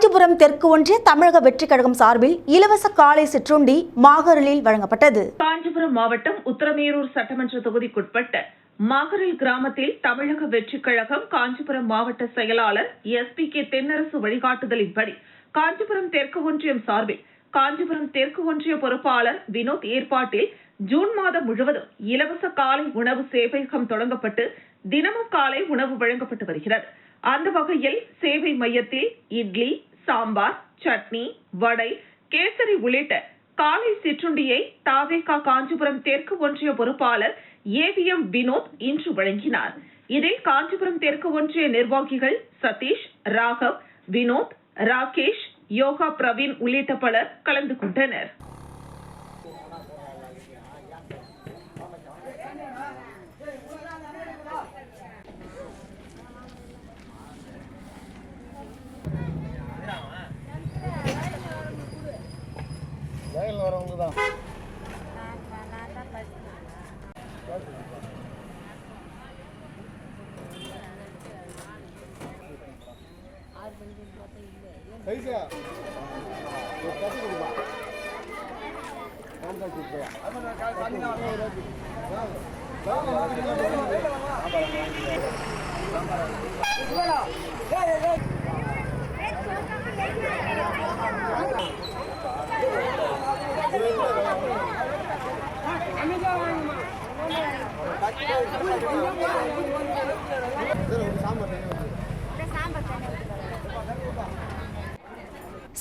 காஞ்சிபுரம் தெற்கு ஒன்றிய தமிழக வெற்றிக் கழகம் சார்பில் இலவச காலை சிற்றுண்டி மாகரலில் வழங்கப்பட்டது. காஞ்சிபுரம் மாவட்டம் உத்தரமேரூர் சட்டமன்ற தொகுதிக்குட்பட்ட மாகரில் கிராமத்தில் தமிழக வெற்றிக் கழகம் காஞ்சிபுரம் மாவட்ட செயலாளர் எஸ் பி கே தென்னரசு வழிகாட்டுதலின்படி காஞ்சிபுரம் தெற்கு ஒன்றியம் சார்பில் காஞ்சிபுரம் தெற்கு ஒன்றிய பொறுப்பாளர் வினோத் ஏற்பாட்டில் ஜூன் மாதம் முழுவதும் இலவச காலை உணவு சேவையகம் தொடங்கப்பட்டு தினமும் காலை உணவு வழங்கப்பட்டு வருகிறது. அந்த வகையில் சேவை மையத்தில் இட்லி சாம்பார் சட்னி வடை கேசரி உள்ளிட்ட காலை சிற்றுண்டியை தாவேகா காஞ்சிபுரம் தெற்கு ஒன்றிய பொறுப்பாளர் ஏவிஎம் வினோத் இன்று வழங்கினார். இதில் காஞ்சிபுரம் தெற்கு ஒன்றிய நிர்வாகிகள் சதீஷ் ராகவ் வினோத் ராகேஷ் யோகா பிரவீன் உள்ளிட்ட பலர் கலந்து கொண்டனர். லைனில் வரவங்க தான் கொடுப்பா கான்டாக்ட் கொடுப்பா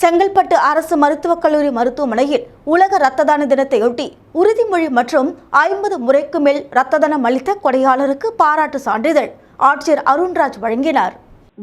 செங்கல்பட்டு அரசு மருத்துவக் கல்லூரி மருத்துவமனையில் உலக இரத்த தான தினத்தையொட்டி உறுதிமொழி மற்றும் ஐம்பது முறைக்கு மேல் இரத்த தானம் அளித்த கொடையாளருக்கு பாராட்டு சான்றிதழ் ஆட்சியர் அருண்ராஜ் வழங்கினார்.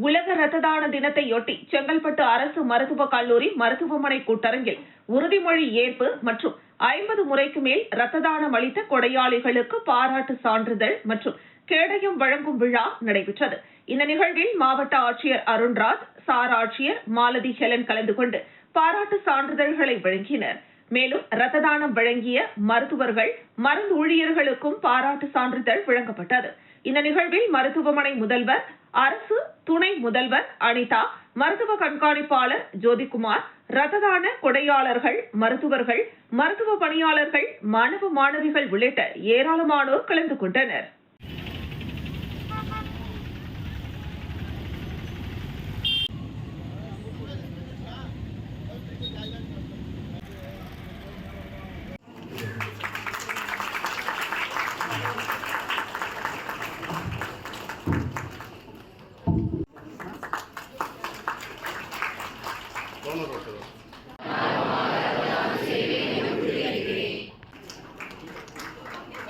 உலக ரத்த தான தினத்தையொட்டி செங்கல்பட்டு அரசு மருத்துவக் கல்லூரி மருத்துவமனை கூட்டரங்கில் உறுதிமொழி ஏற்பு மற்றும் ஐம்பது முறைக்கு மேல் ரத்த தானம் அளித்த கொடையாளிகளுக்கு பாராட்டு சான்றிதழ் மற்றும் கேடயம் வழங்கும் விழா நடைபெற்றது. இந்த நிகழ்வில் மாவட்ட ஆட்சியர் அருண்ராஜ் சார் ஆட்சியர் மாலதி ஹெலன் கலந்து கொண்டு பாராட்டு சான்றிதழ்களை வழங்கினர். மேலும் ரத்த தானம் வழங்கிய மருத்துவர்கள் மருந்து ஊழியர்களுக்கும் பாராட்டு சான்றிதழ் வழங்கப்பட்டது. இந்த நிகழ்வில் மருத்துவமனை முதல்வர் அரசு துணை முதல்வர் அனிதா மருத்துவ கண்காணிப்பாளர் ஜோதிகுமார் ரத்ததான கொடையாளர்கள் மருத்துவர்கள் மருத்துவ பணியாளர்கள் மாணவ மாணவிகள் உள்ளிட்ட ஏராளமானோர் கலந்து கொண்டனர்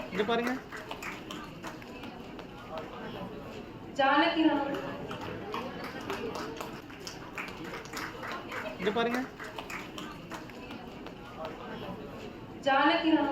இங்க பாருங்க ஜானகி ராம். இங்க பாருங்க. ஜானகி ராம்.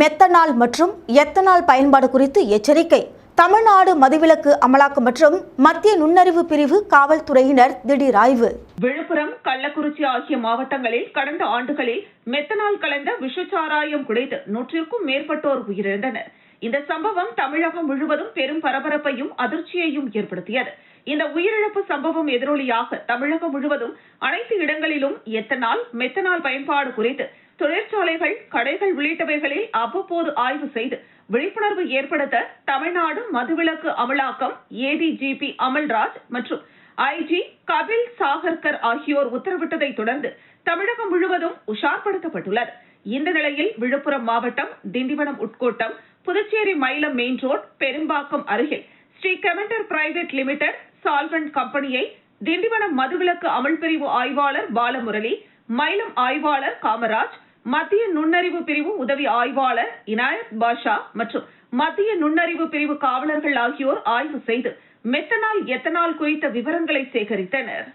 மெத்தனால் மற்றும் எத்தனால் பயன்பாடு குறித்து எச்சரிக்கை. தமிழ்நாடு மதுவிலக்கு அமலாக்கம் மற்றும் மத்திய நுண்ணறிவு பிரிவு காவல்துறையினர் திடீர் ஆய்வு. விழுப்புரம் கள்ளக்குறிச்சி ஆகிய மாவட்டங்களில் கடந்த ஆண்டுகளில் மெத்தனால் கலந்த விஷச்சாராயம் குடித்து நூற்றிற்கும் மேற்பட்டோர் உயிரிழந்தனர். இந்த சம்பவம் தமிழகம் முழுவதும் பெரும் பரபரப்பையும் அதிர்ச்சியையும் ஏற்படுத்தியது. இந்த உயிரிழப்பு சம்பவம் எதிரொலியாக தமிழகம் முழுவதும் அனைத்து இடங்களிலும் எத்தனால் மெத்தனால் பயன்பாடு குறித்து தொழிற்சாலைகள் கடைகள் உள்ளிட்டவைகளில் அவ்வப்போது ஆய்வு செய்து விழிப்புணர்வு ஏற்படுத்த தமிழ்நாடு மதுவிலக்கு அமலாக்கம் ஏடிஜிபி அமல்ராஜ் மற்றும் ஐஜி கபில் சாகர்கர் ஆகியோர் உத்தரவிட்டதை தொடர்ந்து தமிழகம் முழுவதும் உஷார்படுத்தப்பட்டுள்ளது. இந்த நிலையில் விழுப்புரம் மாவட்டம் திண்டிவனம் உட்கோட்டம் புதுச்சேரி மயிலம் மெயின் ரோட் பெரும்பாக்கம் அருகில். Shri commander private limited solvent கம்பெனியை திண்டிவனம் மதுவிலக்கு அமல் பிரிவு ஆய்வாளர் பாலமுரளி மயிலம் ஆய்வாளர் காமராஜ் மத்திய நுண்ணறிவு பிரிவு உதவி ஆய்வாளர் இனாயத் பாஷா மற்றும் மத்திய நுண்ணறிவு பிரிவு காவலர்கள் ஆகியோர் ஆய்வு செய்து மெத்தனால் எத்தனால் குறித்த விவரங்களை சேகரித்தனர்.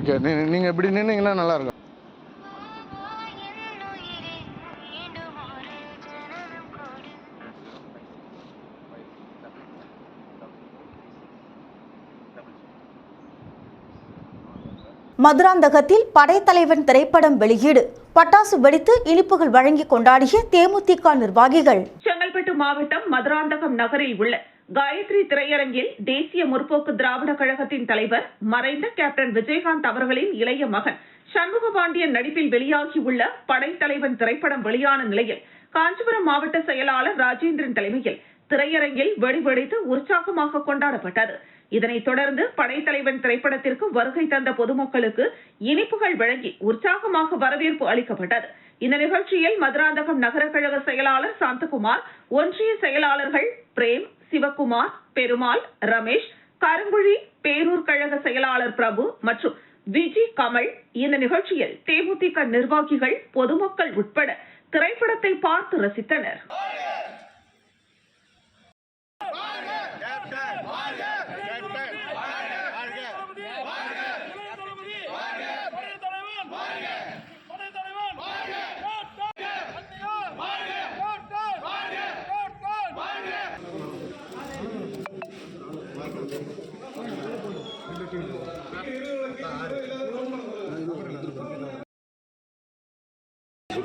ஓகே நீ நீங்கள் இப்படி நின்னீங்கன்னா நல்லாயிருக்கும் மதுராந்தகத்தில் படைத்தலைவன் திரைப்படம் வெளியீடு. பட்டாசு வெடித்து இனிப்புகள் வழங்கி கொண்டாடிய தேமுதிக நிர்வாகிகள். செங்கல்பட்டு மாவட்டம் மதுராந்தகம் நகரில் உள்ள காயத்ரி திரையரங்கில் தேசிய முற்போக்கு திராவிட கழகத்தின் தலைவர் மறைந்த கேப்டன் விஜயகாந்த் அவர்களின் இளைய மகன் சண்முக பாண்டியன் நடிப்பில் வெளியாகியுள்ள படைத்தலைவன் திரைப்படம் வெளியான நிலையில் காஞ்சிபுரம் மாவட்ட செயலாளர் ராஜேந்திரன் தலைமையில் திரையரங்கில் வெடிவெடித்து உற்சாகமாக கொண்டாடப்பட்டது. இதனைத் தொடர்ந்து படைத்தலைவன் திரைப்படத்திற்கு வருகை தந்த பொதுமக்களுக்கு இனிப்புகள் வழங்கி உற்சாகமாக வரவேற்பு அளிக்கப்பட்டது. இந்த நிகழ்ச்சியில் மதுராந்தகம் நகர கழக செயலாளர் சாந்தகுமார் ஒன்றிய செயலாளர்கள் பிரேம் சிவக்குமார் பெருமாள் ரமேஷ் கருங்குழி பேரூர் கழக செயலாளர் பிரபு மற்றும் விஜி கமல் இந்த நிகழ்ச்சியில் தேமுதிக நிர்வாகிகள் பொதுமக்கள் உட்பட திரைப்படத்தை பார்த்து ரசித்தனர்.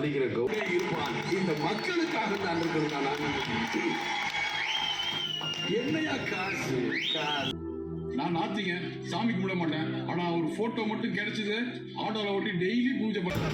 அப்படிங்கிற கௌரவ இருப்பான் இந்த மக்களுக்காக தான் இருக்கிறதா என்னையா காசு? காசு நான் நாத்திங்க சாமி கும்பிட மாட்டேன். ஆனா ஒரு போட்டோ மட்டும் கிடைச்சது ஆட்டோல ஓட்டி டெய்லி பூஜை பண்ண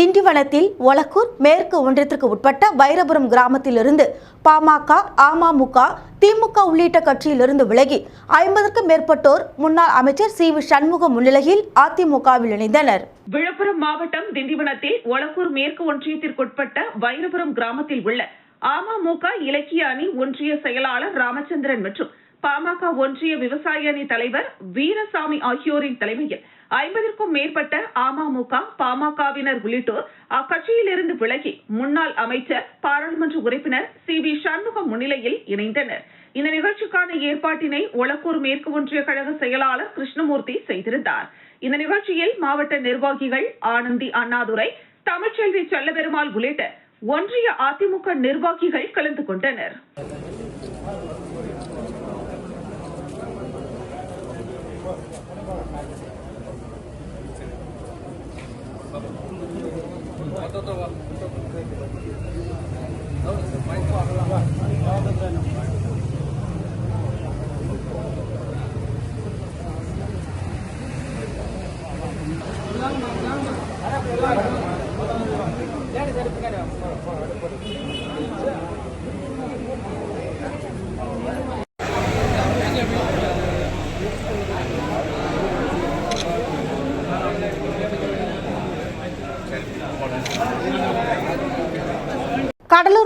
திண்டிவனத்தில் ஒலக்கூர் மேற்கு ஒன்றியத்திற்கு உட்பட்ட வைரபுரம் கிராமத்திலிருந்து பாமக அமமுக திமுக உள்ளிட்ட கட்சியிலிருந்து விலகி ஐம்பதற்கும் மேற்பட்டோர் முன்னாள் அமைச்சர் சி வி சண்முகம் முன்னிலையில் அதிமுகவில் இணைந்தனர். விழுப்புரம் மாவட்டம் திண்டிவனத்தில் ஒலக்கூர் மேற்கு ஒன்றியத்திற்குட்பட்ட வைரபுரம் கிராமத்தில் உள்ள அமமுக இலக்கிய அணி ஒன்றிய செயலாளர் ராமச்சந்திரன் மற்றும் பாமக ஒன்றிய விவசாய அணி தலைவர் வீரசாமி ஆகியோரின் தலைமையில் ஐம்பதற்கும் மேற்பட்ட அமமுக பாமகவினர் உள்ளிட்டோர் அக்கட்சியிலிருந்து விலகி முன்னாள் அமைச்சர் பாராளுமன்ற உறுப்பினர் சி. வி. சண்முகம் முன்னிலையில் இணைந்தனர். இந்த நிகழ்ச்சிக்கான ஏற்பாட்டினை ஒலக்கூர் மேற்கு ஒன்றிய கழக செயலாளர் கிருஷ்ணமூர்த்தி செய்திருந்தார். இந்த நிகழ்ச்சியில் மாவட்ட நிர்வாகிகள் ஆனந்தி அண்ணாதுரை தமிழ்ச்செல்வி செல்லபெருமாள் உள்ளிட்ட ஒன்றிய அதிமுக நிர்வாகிகள் கலந்து கொண்டனர். Thank you.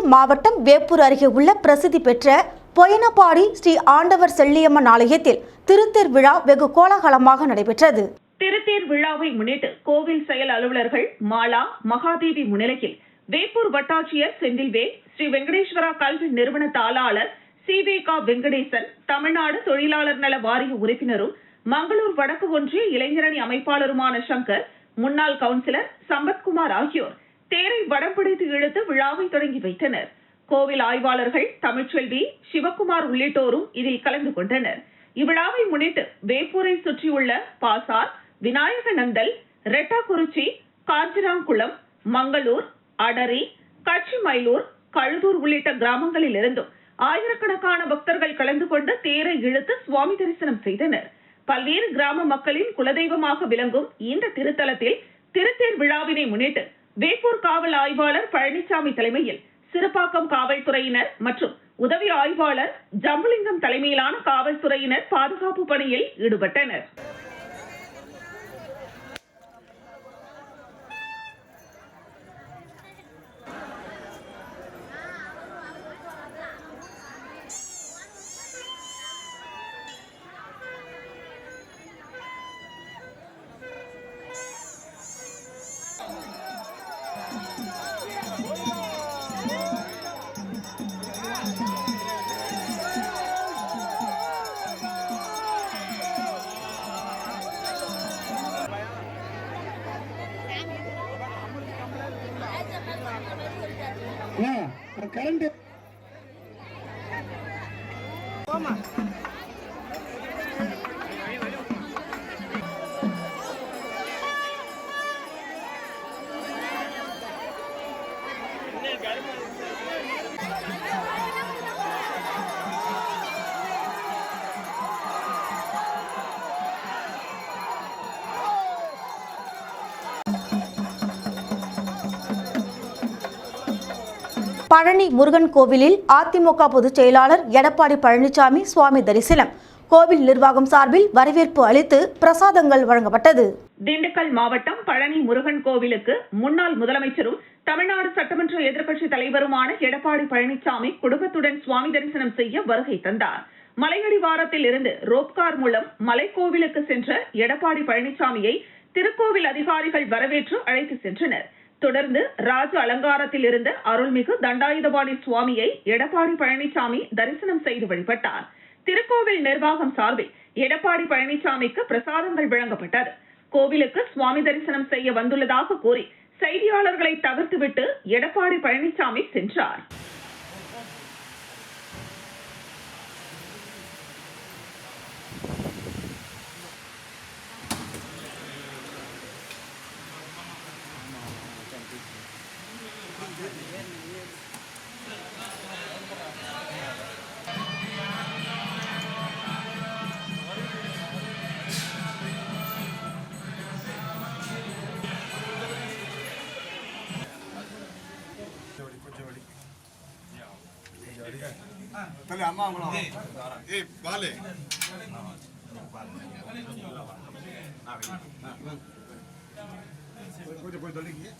கடலூர் மாவட்டம் வேப்பூர் அருகே உள்ள பிரசித்தி பெற்ற பொயனப்பாடி ஸ்ரீ ஆண்டவர் செல்லியம்மன் ஆலயத்தில் திருத்தேர் விழா வெகு கோலாகலமாக நடைபெற்றது. திருத்தேர் விழாவை முன்னிட்டு கோவில் செயல் அலுவலர்கள் மாலா மகாதேவி முன்னிலையில் வேப்பூர் வட்டாட்சியர் செந்தில்வே ஸ்ரீ வெங்கடேஸ்வரா கல்வி நிறுவன தாளாளர் சிவேகா வெங்கடேசன் தமிழ்நாடு தொழிலாளர் நல வாரிய உறுப்பினரும் மங்களூர் வடக்கு ஒன்றிய இளைஞரணி அமைப்பாளருமான சங்கர் முன்னாள் கவுன்சிலர் சம்பத்குமார் ஆகியோர் தேரை வடம் பிடித்து இழுத்து விழாவை தொடங்கி வைத்தனர். கோவில் ஆய்வாளர்கள் தமிழ்ச்செல்வி சிவக்குமார் உள்ளிட்டோரும் இதில் கலந்து கொண்டனர். இவ்விழாவை முன்னிட்டு வேப்பூரை சுற்றியுள்ள பாசார் விநாயக நந்தல் ரெட்டாக்குறிச்சி காஞ்சிராங்குளம் மங்களூர் அடரி கச்சிமயிலூர் கழுதூர் உள்ளிட்ட கிராமங்களில் இருந்தும் ஆயிரக்கணக்கான பக்தர்கள் கலந்து கொண்டு தேரை இழுத்து சுவாமி தரிசனம் செய்தனர். பல்வேறு கிராம மக்களின் குலதெய்வமாக விளங்கும் இந்த திருத்தலத்தில் திருத்தேர் விழாவினை முன்னிட்டு வேப்பூர் காவல் ஆய்வாளர் பழனிசாமி தலைமையில் சிறுபாக்கம் காவல்துறையினர் மற்றும் உதவி ஆய்வாளர் ஜம்புலிங்கம் தலைமையிலான காவல்துறையினர் பாதுகாப்பு பணியில் ஈடுபட்டனர். பழனி முருகன் கோவிலில் அதிமுக பொதுச் செயலாளர் எடப்பாடி பழனிசாமி சுவாமி தரிசனம். கோவில் நிர்வாகம் சார்பில் வரவேற்பு அளித்து பிரசாதங்கள் வழங்கப்பட்டது. திண்டுக்கல் மாவட்டம் பழனி முருகன் கோவிலுக்கு முன்னாள் முதலமைச்சரும் தமிழ்நாடு சட்டமன்ற எதிர்க்கட்சி தலைவருமான எடப்பாடி பழனிசாமி குடும்பத்துடன் சுவாமி தரிசனம் செய்ய வருகை தந்தார். மலையடிவாரத்தில் இருந்து ரோப்கார் மூலம் மலைக்கோவிலுக்கு சென்ற எடப்பாடி பழனிசாமியை திருக்கோவில் அதிகாரிகள் வரவேற்று அழைத்து சென்றனர். தொடர்ந்து ராஜ அலங்காரத்தில் இருந்த அருள்மிகு தண்டாயுதபாணி சுவாமியை எடப்பாடி பழனிசாமி தரிசனம் செய்து வழிபட்டார். திருக்கோவில் நிர்வாகம் சார்பில் எடப்பாடி பழனிசாமிக்கு பிரசாதங்கள் வழங்கப்பட்டது. கோவிலுக்கு சுவாமி தரிசனம் செய்ய வந்துள்ளதாக கூறி செய்தியாளர்களை தவிர்த்துவிட்டு எடப்பாடி பழனிசாமி சென்றார். தள்ளி அம்மா அவங்களும் ஏய் பாலு. போய் தள்ளிங்க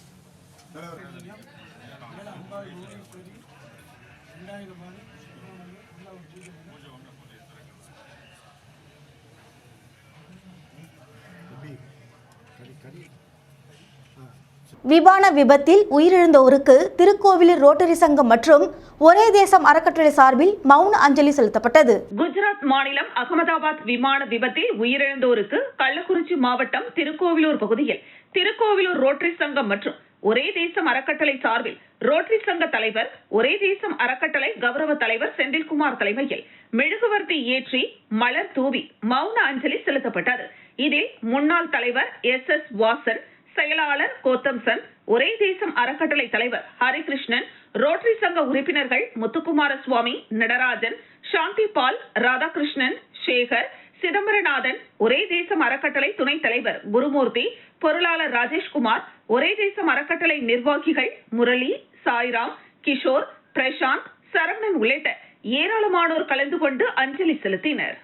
விமான விபத்தில் உயிரிழந்தோருக்கு திருக்கோவிலூர் ரோட்டரி சங்கம் மற்றும் ஒரே தேசம் அறக்கட்டளை சார்பில் மௌன அஞ்சலி செலுத்தப்பட்டது. குஜராத் மாநிலம் அகமதாபாத் விமான விபத்தில் உயிரிழந்தோருக்கு கள்ளக்குறிச்சி மாவட்டம் திருக்கோவிலூர் பகுதியில் திருக்கோவிலூர் ரோட்டரி சங்கம் மற்றும் ஒரே தேசம் அறக்கட்டளை சார்பில் ரோட்டரி சங்க தலைவர் ஒரே தேசம் அறக்கட்டளை கௌரவ தலைவர் செந்தில்குமார் தலைமையில் மெழுகுவர்த்தி ஏற்றி மலர் தூவி மௌன அஞ்சலி செலுத்தப்பட்டது. இதில் முன்னாள் தலைவர் எஸ் எஸ் வாசன் செயலாளர் கோத்தம்சன் ஒரே தேசம் அறக்கட்டளை தலைவர் ஹரிகிருஷ்ணன் ரோட்டரி சங்க உறுப்பினர்கள் முத்துக்குமார சுவாமி நடராஜன் சாந்தி பால் ராதாகிருஷ்ணன் சேகர் சிதம்பரநாதன் ஒரே தேசம் அறக்கட்டளை துணைத் தலைவர் குருமூர்த்தி பொருளாளர் ராஜேஷ்குமார் ஒரே தேசம் அறக்கட்டளை நிர்வாகிகள் முரளி சாய்ராம் கிஷோர் பிரசாந்த் சரவணன் உள்ளிட்ட ஏராளமானோர் கலந்து கொண்டு அஞ்சலி செலுத்தினர்.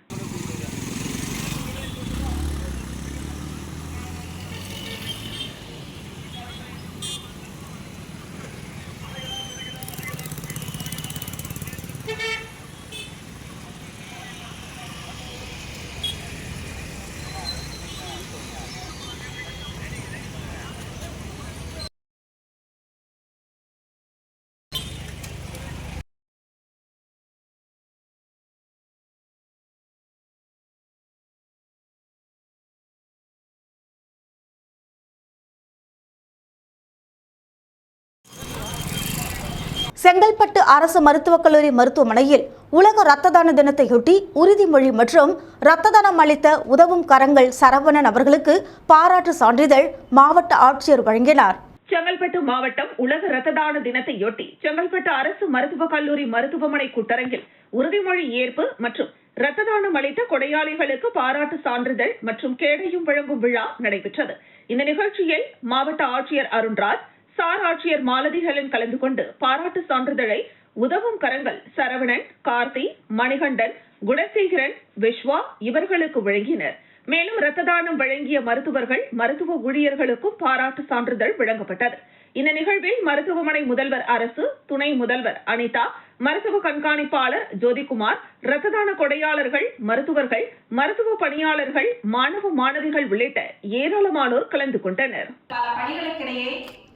செங்கல்பட்டு அரசு மருத்துவக் கல்லூரி மருத்துவமனையில் உலக இரத்த தான தினத்தையொட்டி உறுதிமொழி மற்றும் இரத்த தானம் அளித்த உதவும் கரங்கள் சரவணன் அவர்களுக்கு பாராட்டு சான்றிதழ் மாவட்ட ஆட்சியர் வழங்கினார். செங்கல்பட்டு மாவட்டம் உலக இரத்த தான தினத்தையொட்டி செங்கல்பட்டு அரசு மருத்துவக் கல்லூரி மருத்துவமனை கூட்டரங்கில் உறுதிமொழி ஏற்பு மற்றும் இரத்த தானம் அளித்த கொடையாளிகளுக்கு பாராட்டு சான்றிதழ் மற்றும் கேடையும் வழங்கும் விழா நடைபெற்றது. இந்த நிகழ்ச்சியில் மாவட்ட ஆட்சியர் அருண்ராஜ் சார் ஆட்சியர் மாலதி கலந்து கொண்டு பாராட்டு சான்றிதழை உதவும் கரங்கள் சரவணன் கார்த்தி மணிகண்டன் குணசேகரன் விஸ்வா இவர்களுக்கு வழங்கினர். மேலும் இரத்த தானம் வழங்கிய மருத்துவர்கள் மருத்துவ ஊழியர்களுக்கும் பாராட்டு சான்றிதழ் வழங்கப்பட்டது. இந்த நிகழ்வில் மருத்துவமனை முதல்வர் அரசு துணை முதல்வர் அனிதா மருத்துவ கண்காணிப்பாளர் ஜோதிகுமார் இரத்த தான கொடையாளர்கள் மருத்துவர்கள் மருத்துவ பணியாளர்கள் மாணவ மாணவிகள் உள்ளிட்ட ஏராளமானோர் கலந்து கொண்டனர்.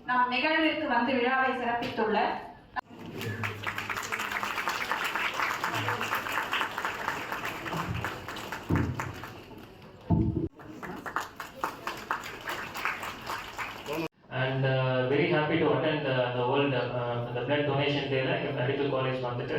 நம் நிகழ்விற்கு வந்து விழாவை சிறப்பித்துள்ள and very happy to attend the world அந்த பிளட் டொனேஷன் டேல மெடிக்கல் காலேஜ் வந்துட்டு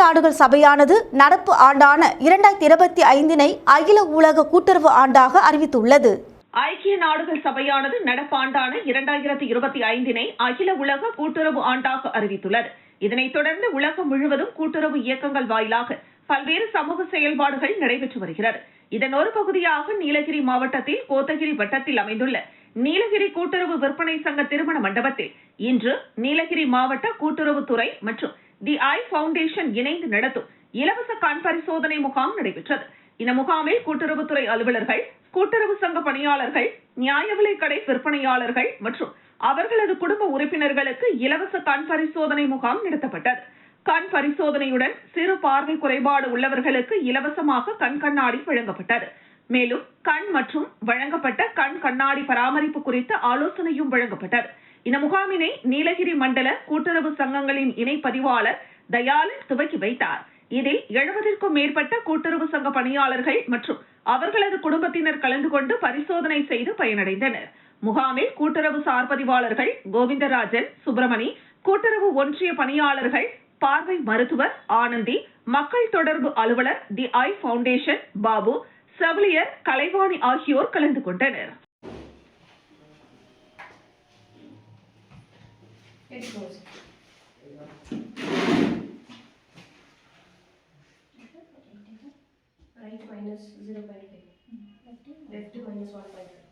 நாடுகள் சபையானது நடப்பு ஆண்டான இரண்டாயிரத்தி இருபத்தி ஐந்தினை அகில உலக கூட்டுறவு ஆண்டாக அறிவித்துள்ளது. ஐக்கிய நாடுகள் சபையானது நடப்பாண்டான இரண்டாயிரத்தி இருபத்தி ஐந்தினை அகில உலக கூட்டுறவு ஆண்டாக அறிவித்துள்ளது. இதனைத் தொடர்ந்து உலகம் முழுவதும் கூட்டுறவு இயக்கங்கள் வாயிலாக பல்வேறு சமூக செயல்பாடுகள் நடைபெற்று வருகிறது. இதன் ஒரு பகுதியாக நீலகிரி மாவட்டத்தில் கோத்தகிரி வட்டத்தில் அமைந்துள்ள நீலகிரி கூட்டுறவு விற்பனை சங்க திருமண மண்டபத்தில் இன்று நீலகிரி மாவட்ட கூட்டுறவுத்துறை மற்றும் தி ஐ பவுண்டேஷன் இணைந்து நடத்தும் இலவச கண் பரிசோதனை முகாம் நடைபெற்றது. இந்த முகாமில் கூட்டுறவுத்துறை அலுவலர்கள் கூட்டுறவு சங்க பணியாளர்கள் நியாய விலைக்கடை விற்பனையாளர்கள் மற்றும் அவர்களது குடும்ப உறுப்பினர்களுக்கு இலவச கண் பரிசோதனை முகாம் நடத்தப்பட்டது. கண் பரிசோதனையுடன் சிறு பார்வை குறைபாடு உள்ளவர்களுக்கு இலவசமாக கண் கண்ணாடி வழங்கப்பட்டது. மேலும் கண் மற்றும் வழங்கப்பட்ட கண் கண்ணாடி பராமரிப்பு குறித்த ஆலோசனையும் வழங்கப்பட்டது. இந்த முகாமினை நீலகிரி மண்டல கூட்டுறவு சங்கங்களின் இணை பதிவாளர் தயாளன் துவக்கி வைத்தார். இதில் எழுபதற்கும் மேற்பட்ட கூட்டுறவு சங்க பணியாளர்கள் மற்றும் அவர்களது குடும்பத்தினர் கலந்து கொண்டு பரிசோதனை செய்து பயனடைந்தனர். முகாமில் கூட்டுறவு சார் பதிவாளர்கள் கோவிந்தராஜன் சுப்பிரமணி கூட்டுறவு ஒன்றிய பணியாளர்கள் பார்வை மருத்துவர் ஆனந்தி மக்கள் தொடர்பு அலுவலர் தி ஐ பவுண்டேஷன் பாபு செவிலியர் கலைவாணி ஆகியோர் கலந்து கொண்டனர். It goes. Right minus zero point five. Left minus one point five.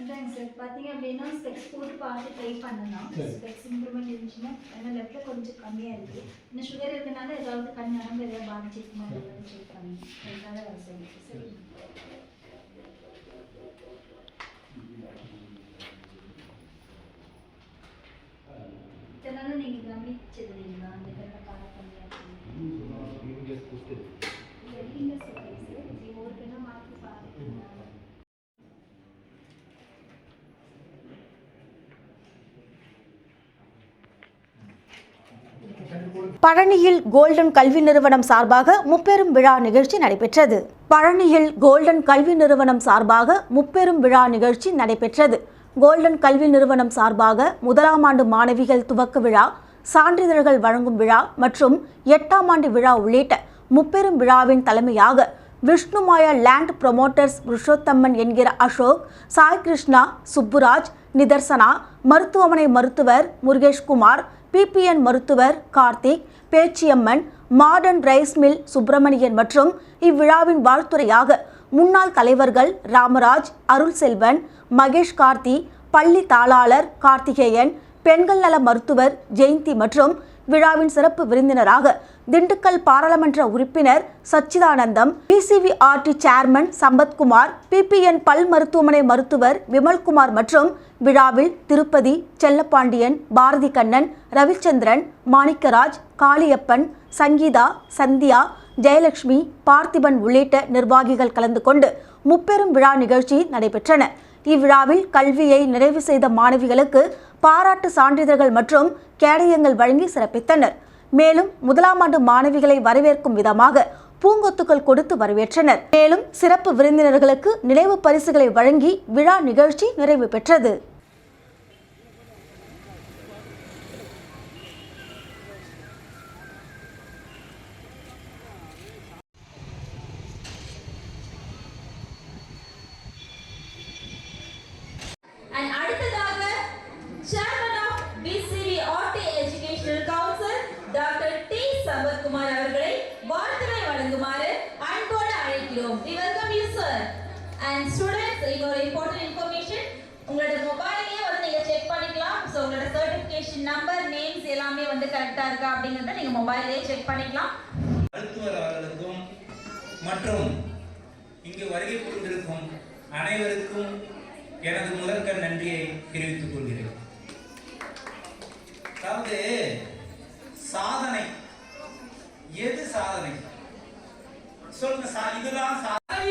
அதாங்க சார் பார்த்தீங்க அப்படின்னா ஸ்பெக்ஸ் போட்டு பார்த்து ட்ரை பண்ணலாம். ஸ்பெக்ஸ் இம்ப்ரூவ்மெண்ட் இருந்துச்சுன்னா ஏன்னா லெஃப்ட்டில் கொஞ்சம் கம்மியாக இருக்குது இன்னும் சுகர் இருக்கனால ஏதாவது கண் நரம்பு எதாவது பாதிச்சிருக்குமா ஏதாவது செக் பண்ணணும். அதுக்காக வர சரி. நீங்கள் கவனிச்சது இல்லைங்களா அந்த பார்க்க பழனியில் கோல்டன் கல்வி நிறுவனம் சார்பாக முப்பெரும் விழா நிகழ்ச்சி நடைபெற்றது. பழனியில் கோல்டன் கல்வி நிறுவனம் சார்பாக முப்பெரும் விழா நிகழ்ச்சி நடைபெற்றது. கோல்டன் கல்வி நிறுவனம் சார்பாக முதலாம் ஆண்டு மாணவிகள் துவக்க விழா சான்றிதழ்கள் வழங்கும் விழா மற்றும் எட்டாம் ஆண்டு விழா உள்ளிட்ட முப்பெரும் விழாவின் தலைமையாக விஷ்ணுமாயா லேண்ட் ப்ரொமோட்டர்ஸ் புருஷோத்தம்மன் என்கிற அசோக் சாய் கிருஷ்ணா சுப்புராஜ் நிதர்சனா மருத்துவமனை மருத்துவர் முருகேஷ்குமார் பிபிஎன் மருத்துவர் Karthik Pechiyamman modern rice mill Subramanian மற்றும் இவ்விழாவின் வாழ்த்துறையாக முன்னாள் தலைவர்கள் ராமராஜ் அருள் செல்வன் மகேஷ் கார்த்தி பள்ளி தாளாளர் கார்த்திகேயன் பெண்கள் நல மருத்துவர் ஜெயந்தி மற்றும் விழாவின் சிறப்பு விருந்தினராக திண்டுக்கல் பாராளுமன்ற உறுப்பினர் Sachidanandam PCVRT chairman Sampathkumar BPN பல் மருத்துவமனை மருத்துவர் விமல்குமார் மற்றும் விழாவில் திருப்பதி செல்லப்பாண்டியன் பாரதி கண்ணன் ரவிச்சந்திரன் மாணிக்கராஜ் காளியப்பன் சங்கீதா சந்தியா ஜெயலட்சுமி பார்த்திபன் உள்ளிட்ட நிர்வாகிகள் கலந்து கொண்டு முப்பெரும் விழா நிகழ்ச்சி நடைபெற்றன. இவ்விழாவில் கல்வியை நிறைவு செய்த மாணவிகளுக்கு பாராட்டு சான்றிதழ்கள் மற்றும் கேடயங்கள் வழங்கி சிறப்பித்தனர். மேலும் முதலாம் ஆண்டு மாணவிகளை வரவேற்கும் விதமாக பூங்கொத்துக்கள் கொடுத்து வரவேற்றனர். மேலும் சிறப்பு விருந்தினர்களுக்கு நினைவு பரிசுகளை வழங்கி விழா நிகழ்ச்சி நிறைவு பெற்றது. Chairman of BCV OT Educational Council doctor D Sampathkumar அவர்களை வாழ்த்துரை வழங்குமாறு அன்போடு அழைக்கிறோம். We welcome you sir. And students இன்னொரு important information உங்களோட மொபைலையே வந்து நீங்க செக் பண்ணிக்கலாம். ஸோ உங்களோட சர்டிஃபிகேஷன் நம்பர் நேம்ஸ் எல்லாமே வந்து கரெக்டாக இருக்கா அப்படிங்கிறத நீங்க மொபைல்லேயே செக் பண்ணிக்கலாம். மருத்துவர் அவர்களுக்கும் மற்றும் இங்கு வருகை கொண்டிருக்கும் அனைவருக்கும் எனது முதற்க நன்றியை தெரிவித்துக் கொள்கிறேன். அதாவது சாதனை. எது சாதனை? சொல்லுங்க சா- இதுதான் சாதனை